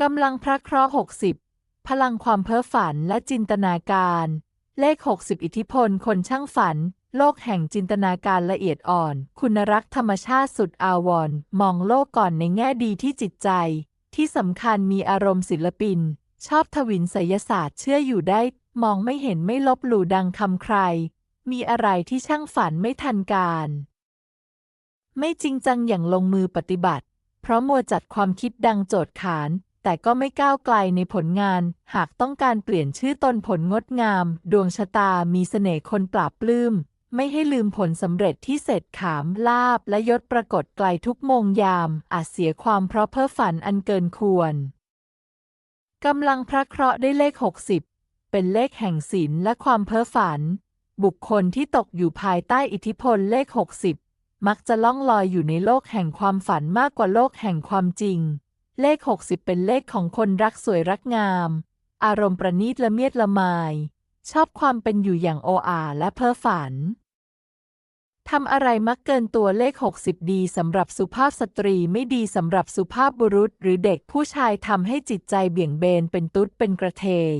กำลังพระเคราะห์ 60 พลังความเพ้อฝันและจินตนาการ เลข 60 อิทธิพลคนช่างฝัน โลกแห่งจินตนาการละเอียดอ่อน คุณรักธรรมชาติสุดอาวรณ์มองโลกก่อนในแง่ดีที่จิตใจ ที่สำคัญมีอารมณ์ศิลปิน ชอบทวินไสยศาสตร์เชื่ออยู่ได้ มองไม่เห็นไม่ลบหลู่ดังคำใคร มีอะไรที่ช่างฝันไม่ทันการ ไม่จริงจังอย่างลงมือปฏิบัติ เพราะมัวจัดความคิดดังโจทย์ขาน แต่ก็ไม่ก้าวไกลในผลงาน หากต้องการเปลี่ยนชื่อตนผลงดงาม ดวงชะตามีเสน่ห์คนปราบปลื้ม ไม่ให้ลืมผลสำเร็จที่เสร็จขามลาบและยศปรากฏไกลทุกโมงยาม อาจเสียความเพราะเพ้อฝันอันเกินควรกำลังพระเคราะห์ได้เลข 60 เป็นเลขแห่งศีลและความเพ้อฝัน บุคคลที่ตกอยู่ภายใต้อิทธิพลเลข 60 มักจะล่องลอยอยู่ในโลกแห่งความฝันมากกว่าโลกแห่งความจริง เลข 60 เป็นเลขของคนรักสวยรักงาม อารมณ์ประณีตละเมียดละไมชอบความเป็นอยู่อย่างโออาและเพ้อฝัน ทำอะไรมักเกินตัวเลข 60 ดีสำหรับสุภาพสตรีไม่ดีสำหรับสุภาพบุรุษ หรือเด็กผู้ชายทำให้จิตใจเบี่ยงเบนเป็นตุ๊ดเป็นกระเทย